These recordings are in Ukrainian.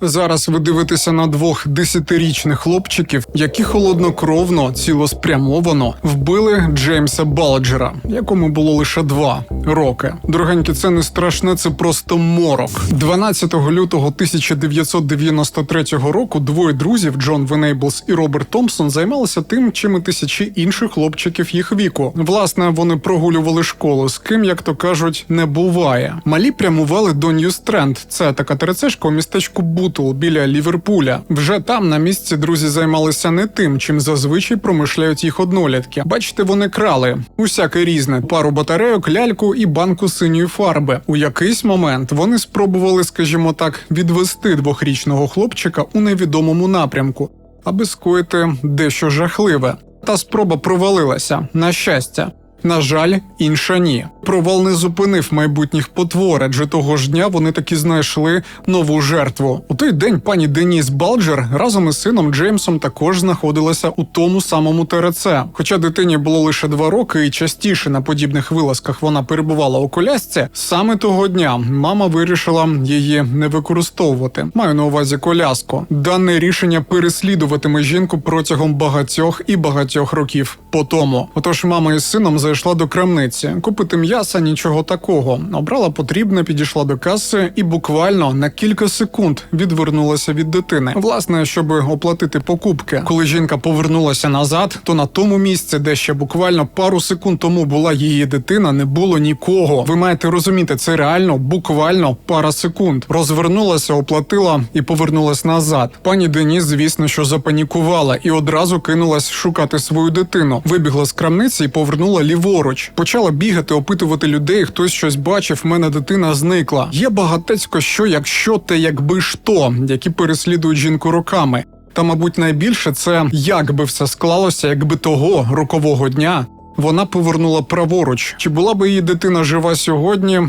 Зараз ви дивитеся на двох десятирічних хлопчиків, які холоднокровно, цілеспрямовано вбили Джеймса Балджера, якому було лише два роки. Дорогенькі, це не страшне, це просто морок. 12 лютого 1993 року двоє друзів Джон Венейблс і Роберт Томпсон займалися тим, чим і тисячі інших хлопчиків їх віку. Власне, вони прогулювали школу, з ким, як то кажуть, не буває. Малі прямували до Нью-Стренд. Це така терецешка у містечку Бутл біля Ліверпуля. Вже там на місці друзі займалися не тим, чим зазвичай промишляють їх однолітки. Бачите, вони крали усяке різне: пару батарейок, ляльку і банку синьої фарби. У якийсь момент вони спробували, скажімо так, відвести двохрічного хлопчика у невідомому напрямку, аби скоїти дещо жахливе. Та спроба провалилася на щастя. На жаль, інша ні. Провал не зупинив майбутніх потвор, адже того ж дня вони таки знайшли нову жертву. У той день пані Деніс Балджер разом із сином Джеймсом також знаходилася у тому самому ТРЦ. Хоча дитині було лише два роки, і частіше на подібних вилазках вона перебувала у колясці. Саме того дня мама вирішила її не використовувати. Маю на увазі коляску. Дане рішення переслідуватиме жінку протягом багатьох і багатьох років по тому. Отож, мама із сином зайшла до крамниці купити м'яса, нічого такого. Обрала потрібне, підійшла до каси і буквально на кілька секунд відвернулася від дитини. Власне, щоб оплатити покупки. Коли жінка повернулася назад, то на тому місці, де ще буквально пару секунд тому була її дитина, не було нікого. Ви маєте розуміти, це реально буквально пара секунд. Розвернулася, оплатила і повернулась назад. Пані Деніс, звісно, що запанікувала і одразу кинулась шукати свою дитину. Вибігла з крамниці і повернула ліворуч. Почала бігати, опитувати людей. Хтось щось бачив. В мене дитина зникла. Є багатецько, що якщо те, якби то, які переслідують жінку роками. Та, мабуть, найбільше це як би все склалося, якби того рокового дня вона повернула праворуч. Чи була би її дитина жива сьогодні?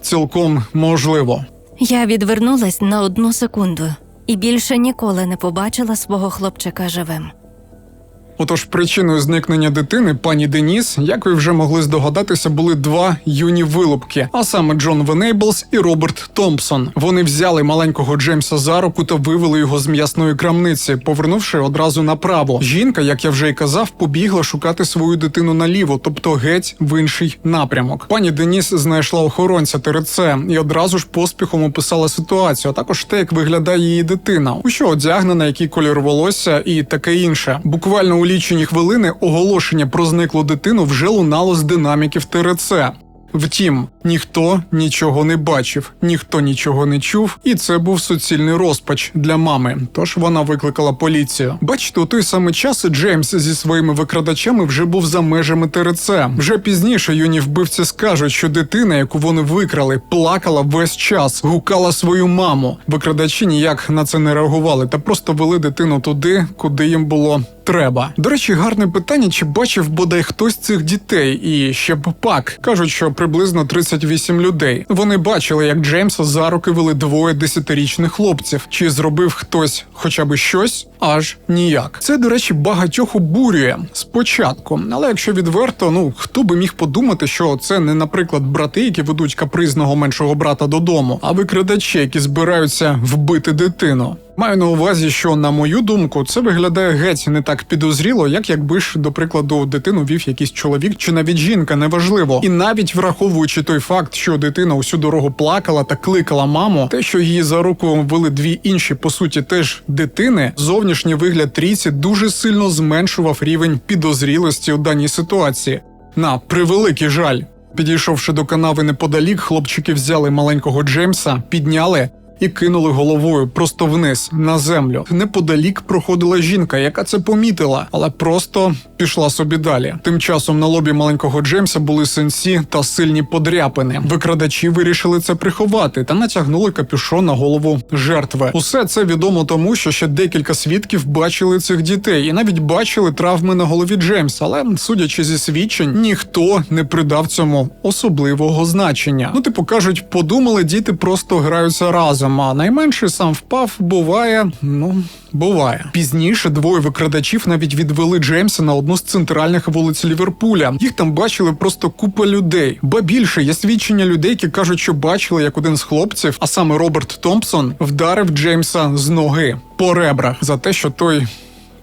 Цілком можливо. Я відвернулась на одну секунду і більше ніколи не побачила свого хлопчика живим. Отож, причиною зникнення дитини пані Деніс, як ви вже могли здогадатися, були два юні вилупки, а саме Джон Венейблс і Роберт Томпсон. Вони взяли маленького Джеймса за руку та вивели його з м'ясної крамниці, повернувши одразу направо. Жінка, як я вже й казав, побігла шукати свою дитину наліво, тобто геть в інший напрямок. Пані Деніс знайшла охоронця ТРЦ і одразу ж поспіхом описала ситуацію, а також те, як виглядає її дитина, у що одягнена, який колір волосся і таке інше. Буквально у лічені хвилини оголошення про зниклу дитину вже лунало з динаміків ТРЦ. Втім, ніхто нічого не бачив, ніхто нічого не чув, і це був суцільний розпач для мами. Тож вона викликала поліцію. Бачите, у той самий час Джеймс зі своїми викрадачами вже був за межами ТРЦ. Вже пізніше юні вбивці скажуть, що дитина, яку вони викрали, плакала весь час, гукала свою маму. Викрадачі ніяк на це не реагували та просто вели дитину туди, куди їм було. Треба до речі, гарне питання, чи бачив бодай хтось цих дітей, і ще б пак кажуть, що приблизно 38 людей. Вони бачили, як Джеймса за руки вели двоє десятирічних хлопців. Чи зробив хтось хоча б щось? Аж ніяк. Це, до речі, багатьох обурює спочатку. Але якщо відверто, ну хто би міг подумати, що це не, наприклад, брати, які ведуть капризного меншого брата додому, а викрадачі, які збираються вбити дитину. Маю на увазі, що на мою думку, це виглядає геть не так підозріло, як якби ж, до прикладу, дитину вів якийсь чоловік чи навіть жінка, неважливо. І навіть враховуючи той факт, що дитина усю дорогу плакала та кликала маму, те, що її за руку вели дві інші, по суті, теж дитини, зовнішній вигляд трійці дуже сильно зменшував рівень підозрілості у даній ситуації. На превеликий жаль. Підійшовши до канави неподалік, хлопчики взяли маленького Джеймса, підняли і кинули головою просто вниз на землю. Неподалік проходила жінка, яка це помітила, але просто пішла собі далі. Тим часом на лобі маленького Джеймса були сенсі та сильні подряпини. Викрадачі вирішили це приховати та натягнули капюшон на голову жертви. Усе це відомо тому, що ще декілька свідків бачили цих дітей і навіть бачили травми на голові Джеймса. Але судячи зі свідчень, ніхто не придав цьому особливого значення. Ну, типу кажуть, подумали, діти просто граються разом. Великим, а найменший сам впав. Буває, ну буває. Пізніше двоє викрадачів навіть відвели Джеймса на одну з центральних вулиць Ліверпуля. Їх там бачили просто купа людей. Ба більше є свідчення людей, які кажуть, що бачили, як один з хлопців, а саме Роберт Томпсон, вдарив Джеймса з ноги по ребрах за те, що той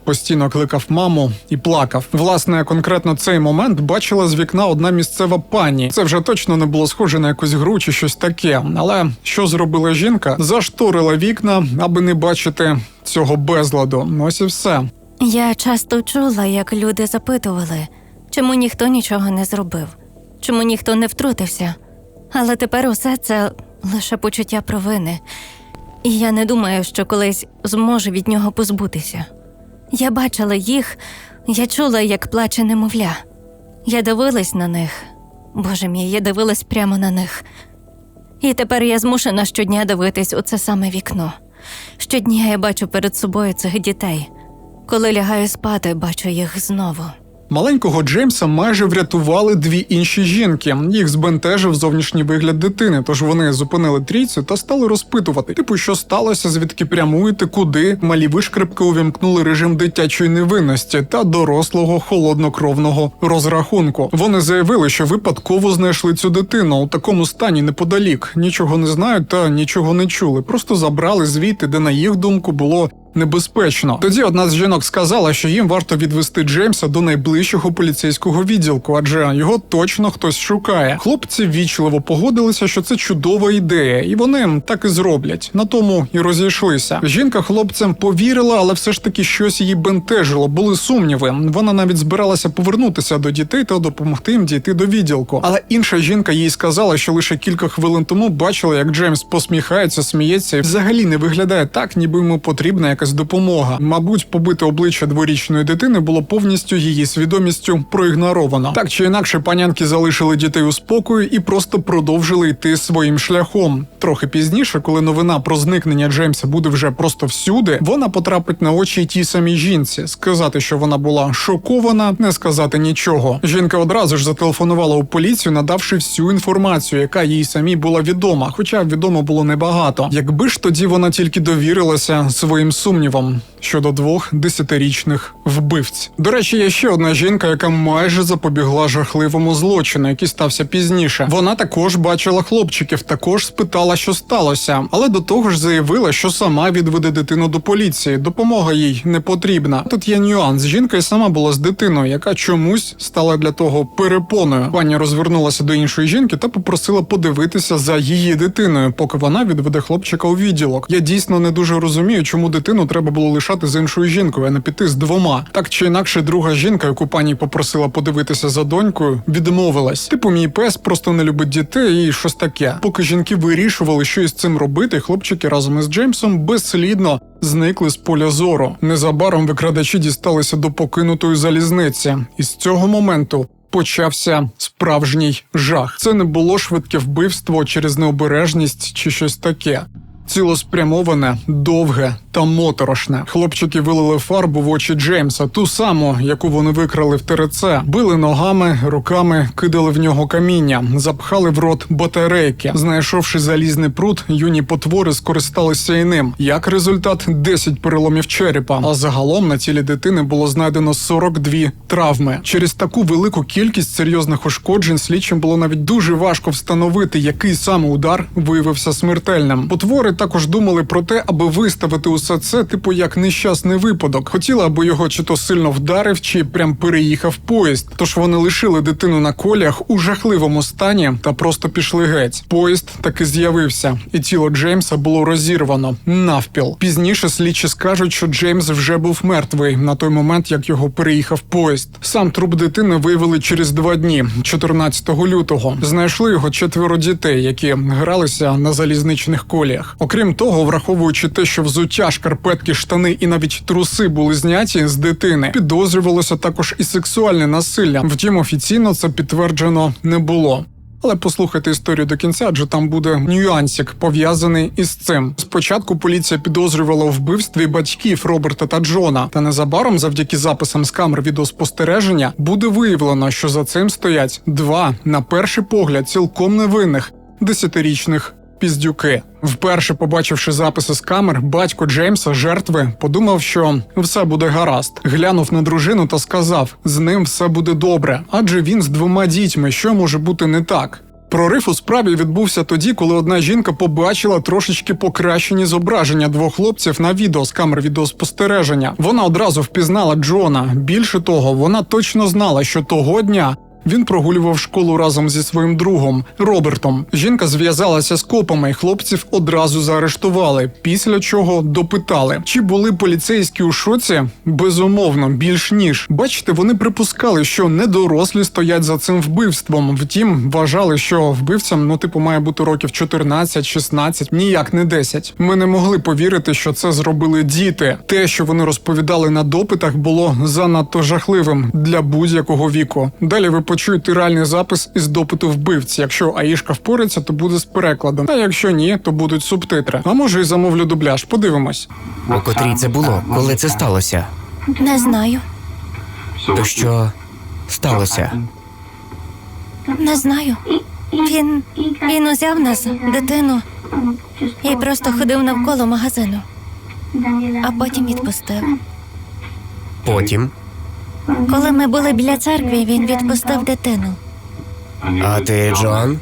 постійно кликав маму і плакав. Власне, конкретно цей момент бачила з вікна одна місцева пані. Це вже точно не було схоже на якусь гру чи щось таке. Але що зробила жінка? Зашторила вікна, аби не бачити цього безладу. Ось і все. Я часто чула, як люди запитували, чому ніхто нічого не зробив, чому ніхто не втрутився. Але тепер усе це лише почуття провини, і я не думаю, що колись зможу від нього позбутися. Я бачила їх, я чула, як плаче немовля. Я дивилась на них. Боже мій, я дивилась прямо на них. І тепер я змушена щодня дивитись у це саме вікно. Щодня я бачу перед собою цих дітей. Коли лягаю спати, бачу їх знову. Маленького Джеймса майже врятували дві інші жінки. Їх збентежив зовнішній вигляд дитини, тож вони зупинили трійцю та стали розпитувати, типу, що сталося, звідки прямуєте, куди. Малі вишкрипки увімкнули режим дитячої невинності та дорослого холоднокровного розрахунку. Вони заявили, що випадково знайшли цю дитину у такому стані неподалік. Нічого не знають та нічого не чули. Просто забрали звідти, де на їх думку було небезпечно. Тоді одна з жінок сказала, що їм варто відвести Джеймса до найближчого поліцейського відділку, адже його точно хтось шукає. Хлопці ввічливо погодилися, що це чудова ідея, і вони так і зроблять. На тому і розійшлися. Жінка хлопцям повірила, але все ж таки щось її бентежило. Були сумніви. Вона навіть збиралася повернутися до дітей та допомогти їм дійти до відділку. Але інша жінка їй сказала, що лише кілька хвилин тому бачила, як Джеймс посміхається, сміється і взагалі не виглядає так, ніби йому потрібна якась допомога. Мабуть, побите обличчя дворічної дитини було повністю її свідомістю проігноровано. Так чи інакше, панянки залишили дітей у спокої і просто продовжили йти своїм шляхом. Трохи пізніше, коли новина про зникнення Джеймса буде вже просто всюди, вона потрапить на очі тій самій жінці. Сказати, що вона була шокована, не сказати нічого. Жінка одразу ж зателефонувала у поліцію, надавши всю інформацію, яка їй самій була відома, хоча відомо було небагато. Якби ж тоді вона тільки довірилася своїм сумнівам щодо двох десятирічних вбивць. До речі, є ще одна жінка, яка майже запобігла жахливому злочину, який стався пізніше. Вона також бачила хлопчиків, також спитала, що сталося, але до того ж заявила, що сама відведе дитину до поліції. Допомога їй не потрібна. Тут є нюанс. Жінка й сама була з дитиною, яка чомусь стала для того перепоною. Пані розвернулася до іншої жінки та попросила подивитися за її дитиною, поки вона відведе хлопчика у відділок. Я дійсно не дуже розумію, чому дитину треба було лишати з іншою жінкою, а не піти з двома. Так чи інакше, друга жінка, яку пані попросила подивитися за донькою, відмовилась. Типу, мій пес просто не любить дітей і щось таке. Поки жінки вирішували, що із цим робити, хлопчики разом із Джеймсом безслідно зникли з поля зору. Незабаром викрадачі дісталися до покинутої залізниці, і з цього моменту. Почався справжній жах. Це не було швидке вбивство через необережність чи щось таке. Цілеспрямоване, довге та моторошне. Хлопчики вилили фарбу в очі Джеймса, ту саму, яку вони викрали в ТРЦ. Били ногами, руками, кидали в нього каміння, запхали в рот батарейки. Знайшовши залізний прут, юні потвори скористалися і ним. Як результат, 10 переломів черепа. А загалом на тілі дитини було знайдено 42 травми. Через таку велику кількість серйозних ушкоджень слідчим було навіть дуже важко встановити, який саме удар виявився смертельним. Потвори також думали про те, аби виставити усе це, типу як нещасний випадок. Хотіли, аби його чи то сильно вдарив, чи прям переїхав поїзд. Тож вони лишили дитину на колях у жахливому стані та просто пішли геть. Поїзд таки з'явився, і тіло Джеймса було розірвано навпіл. Пізніше слідчі скажуть, що Джеймс вже був мертвий на той момент, як його переїхав поїзд. Сам труп дитини виявили через два дні, 14 лютого. Знайшли його четверо дітей, які гралися на залізничних коліях. Окрім того, враховуючи те, що взуття, шкарпетки, штани і навіть труси були зняті з дитини, підозрювалося також і сексуальне насилля. Втім, офіційно це підтверджено не було. Але послухайте історію до кінця, адже там буде нюансик пов'язаний із цим. Спочатку поліція підозрювала у вбивстві батьків Роберта та Джона, та незабаром, завдяки записам з камер відеоспостереження, буде виявлено, що за цим стоять два, на перший погляд, цілком невинних десятирічних піздюки. Вперше побачивши записи з камер, батько Джеймса, жертви, подумав, що все буде гаразд. Глянув на дружину та сказав: з ним все буде добре, адже він з двома дітьми, що може бути не так. Прорив у справі відбувся тоді, коли одна жінка побачила трошечки покращені зображення двох хлопців на відео з камер відеоспостереження. Вона одразу впізнала Джона. Більше того, вона точно знала, що того дня. Він прогулював школу разом зі своїм другом Робертом. Жінка зв'язалася з копами, і хлопців одразу заарештували. Після чого допитали, чи були поліцейські у шоці? Безумовно, більш ніж. Бачите, вони припускали, що недорослі стоять за цим вбивством. Втім, вважали, що вбивцям, ну типу, має бути років 14-16, ніяк не 10. Ми не могли повірити, що це зробили діти. Те, що вони розповідали на допитах, було занадто жахливим для будь-якого віку. Далі ви почуєте реальний запис із допиту вбивці. Якщо Аїшка впорається, то буде з перекладом. А якщо ні, то будуть субтитри. А може, і замовлю дубляж. Подивимось. У котрій це було, коли це сталося? Не знаю, То що сталося? не знаю. Він він узяв нас, дитину, і просто ходив навколо магазину, а потім відпустив. Потім. Коли ми були біля церкви, він відпустив дитину. А ти, Джон?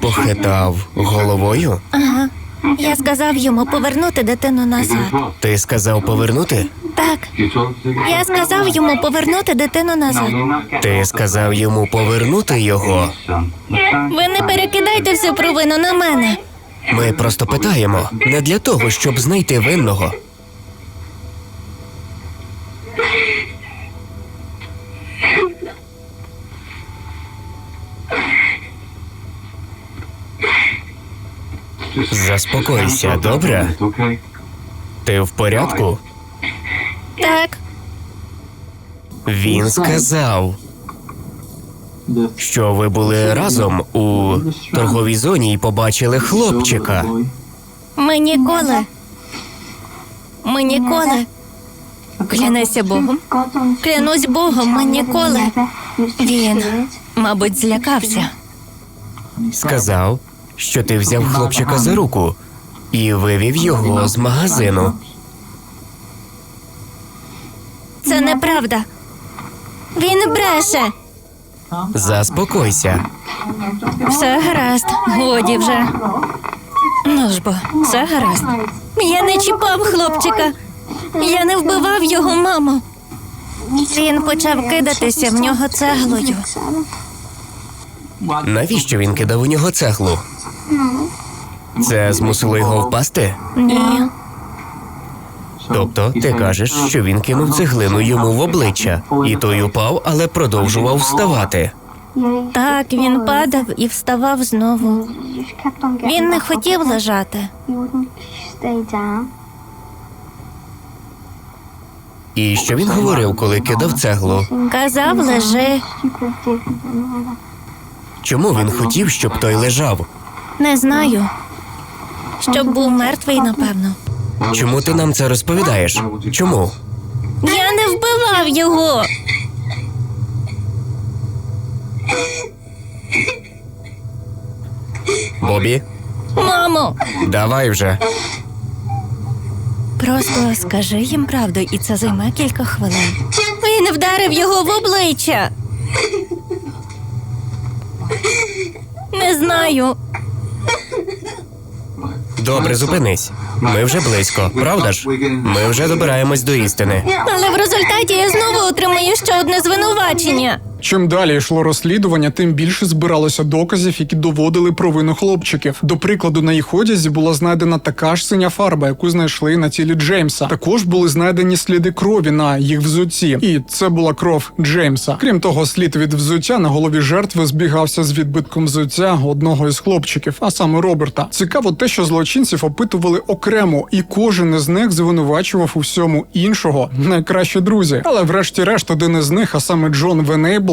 Похитав головою? Ага. Я сказав йому повернути дитину назад. Ти сказав повернути? Так, я сказав йому повернути дитину назад. Ти сказав йому повернути його. Ви не перекидайте всю провину на мене. Ми просто питаємо не для того, щоб знайти винного. Заспокойся, добре? Ти в порядку? Так, Він сказав, що ви були разом у торговій зоні і побачили хлопчика. ми ніколи. Ми ніколи. Клянися Богом. Клянусь Богом, ми ніколи. Він, мабуть, злякався. Сказав, що ти взяв хлопчика за руку і вивів його з магазину. Це неправда. Він бреше. Заспокойся. Все гаразд, годі вже. Ну ж бо, все гаразд. Я не чіпав хлопчика. Я не вбивав його маму. Він почав кидатися в нього цеглою. Навіщо він кидав у нього цеглу? Це змусило його впасти? Ні. Тобто, ти кажеш, що він кинув цеглину йому в обличчя, і той упав, але продовжував вставати. Так, він падав і вставав знову. Він не хотів лежати. І що він говорив, коли кидав цеглу? Казав, лежи. Чому він хотів, щоб той лежав? Не знаю. Щоб був мертвий, напевно. Чому ти нам це розповідаєш? Чому? Я не вбивав його. Бобі, Мамо. давай вже. Просто скажи їм правду, і це займе кілька хвилин. Він вдарив його в обличчя. Не знаю. Добре, зупинись. Ми вже близько, правда ж? Ми вже добираємось до істини. Але в результаті я знову отримаю ще одне звинувачення. Чим далі йшло розслідування, тим більше збиралося доказів, які доводили провину хлопчиків. До прикладу, на їх одязі була знайдена така ж синя фарба, яку знайшли на тілі Джеймса. Також були знайдені сліди крові на їх взутті, і це була кров Джеймса. Крім того, слід від взуття на голові жертви збігався з відбитком взуття одного із хлопчиків, а саме Роберта. Цікаво те, що злочинців опитували окремо, і кожен із них звинувачував у всьому іншого найкращі друзі. Але врешті-решт один із них, а саме Джон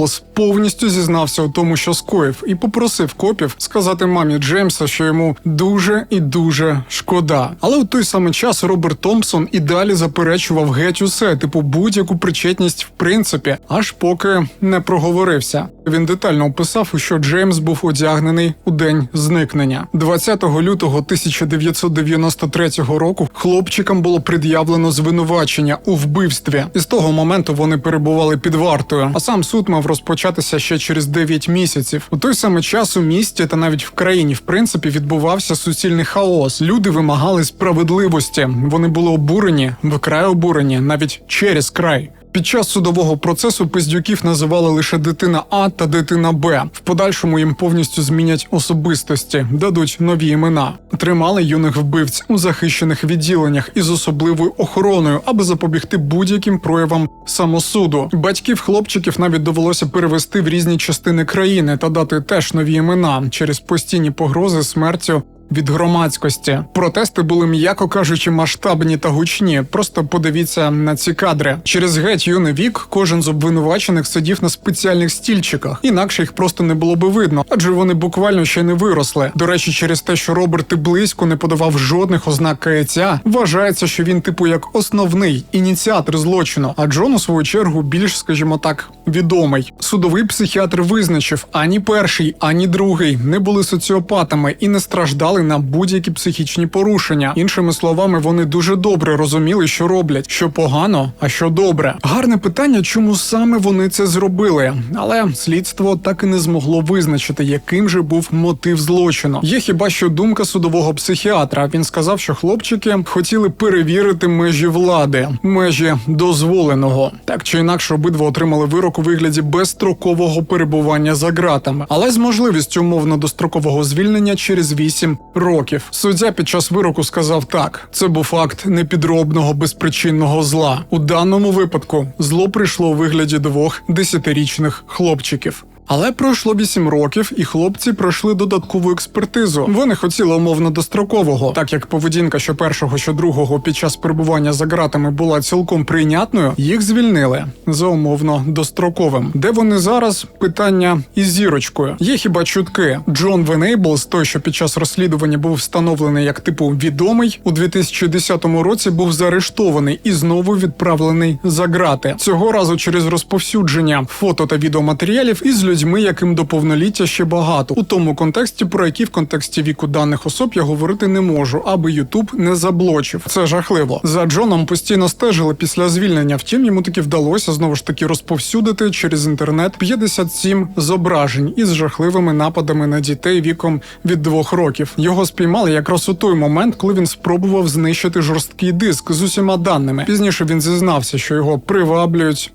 Венейблс, повністю зізнався у тому, що скоїв, і попросив копів сказати мамі Джеймса, що йому дуже і дуже шкода. Але у той самий час Роберт Томпсон і далі заперечував геть усе, типу будь-яку причетність в принципі, аж поки не проговорився. Він детально описав, що Джеймс був одягнений у день зникнення. 20 лютого 1993 року хлопчикам було пред'явлено звинувачення у вбивстві, і з того моменту вони перебували під вартою. А сам суд мав розпочатися ще через 9 місяців. У той самий час у місті та навіть в країні, в принципі, відбувався суцільний хаос. Люди вимагали справедливості. Вони були обурені, вкрай обурені, навіть через край. Під час судового процесу пиздюків називали лише дитина А та дитина Б. В подальшому їм повністю змінять особистості, дадуть нові імена. Тримали юних вбивць у захищених відділеннях із особливою охороною, аби запобігти будь-яким проявам самосуду. Батьків хлопчиків навіть довелося перевести в різні частини країни та дати теж нові імена через постійні погрози смертю від громадськості. Протести були, м'яко кажучи, масштабні та гучні. Просто подивіться на ці кадри. Через геть юний вік кожен з обвинувачених сидів на спеціальних стільчиках, інакше їх просто не було би видно, адже вони буквально ще не виросли. До речі, через те, що Роберт і близько не подавав жодних ознак каяття, вважається, що він, типу, як основний ініціатор злочину. А Джон, у свою чергу, більш, скажімо так, відомий. Судовий психіатр визначив, ані перший, ані другий не були соціопатами і не страждали на будь-які психічні порушення. Іншими словами, вони дуже добре розуміли, що роблять, що погано, а що добре. Гарне питання, чому саме вони це зробили, але слідство так і не змогло визначити, яким же був мотив злочину. Є хіба що думка судового психіатра. Він сказав, що хлопчики хотіли перевірити межі влади, межі дозволеного. Так чи інакше, обидва отримали вирок у вигляді безстрокового перебування за ґратами, але з можливістю умовно дострокового звільнення через 8 років. Суддя під час вироку сказав так: це був факт непідробного безпричинного зла. У даному випадку зло прийшло у вигляді двох десятирічних хлопчиків. Але пройшло 8 років, і хлопці пройшли додаткову експертизу. Вони хотіли умовно дострокового, так як поведінка що першого, що другого під час перебування за ґратами була цілком прийнятною. Їх звільнили за умовно достроковим. Де вони зараз? Питання із зірочкою. Є хіба чутки? Джон Венейблс, той, що під час розслідування був встановлений як типу відомий, у 2010 році був заарештований і знову відправлений за ґрати. Цього разу через розповсюдження фото та відеоматеріалів із людьми, яким до повноліття ще багато, у тому контексті, про які в контексті віку даних особ я говорити не можу, аби Ютуб не заблочив. Це жахливо. За Джоном постійно стежили після звільнення. Втім, йому таки вдалося знову ж таки розповсюдити через інтернет 57 зображень із жахливими нападами на дітей віком від двох років. Його спіймали якраз у той момент, коли він спробував знищити жорсткий диск з усіма даними. Пізніше він зізнався, що його приваблюють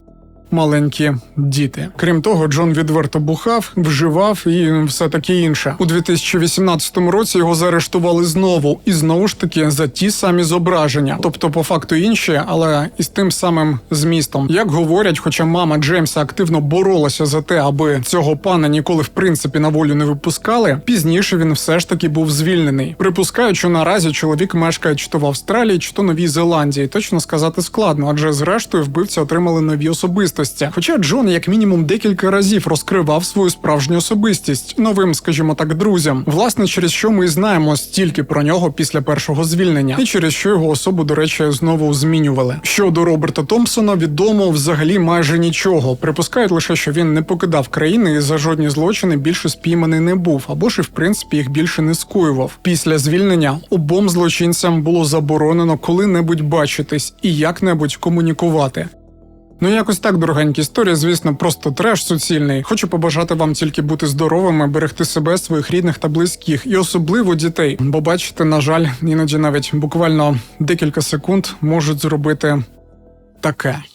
маленькі діти. Крім того, Джон відверто бухав, вживав і все таке інше. У 2018 році його заарештували знову, і знову ж таки за ті самі зображення, тобто по факту інші, але із тим самим змістом. Як говорять, хоча мама Джеймса активно боролася за те, аби цього пана ніколи в принципі на волю не випускали. Пізніше він все ж таки був звільнений. Припускають, що наразі чоловік мешкає чи то в Австралії, чи то Новій Зеландії. Точно сказати складно, адже зрештою вбивці отримали нові особистості. Хоча Джон, як мінімум, декілька разів розкривав свою справжню особистість новим, скажімо так, друзям. Власне, через що ми знаємо стільки про нього після першого звільнення, і через що його особу, до речі, знову змінювали. Щодо Роберта Томпсона, відомо взагалі майже нічого. Припускають лише, що він не покидав країни і за жодні злочини більше спійманий не був, або ж і в принципі їх більше не скоював. Після звільнення обом злочинцям було заборонено коли-небудь бачитись і як-небудь комунікувати. Ну, якось так, дорогенькі історія, звісно, просто треш суцільний. Хочу побажати вам тільки бути здоровими, берегти себе, своїх рідних та близьких, і особливо дітей. Бо бачите, на жаль, іноді навіть буквально декілька секунд можуть зробити таке.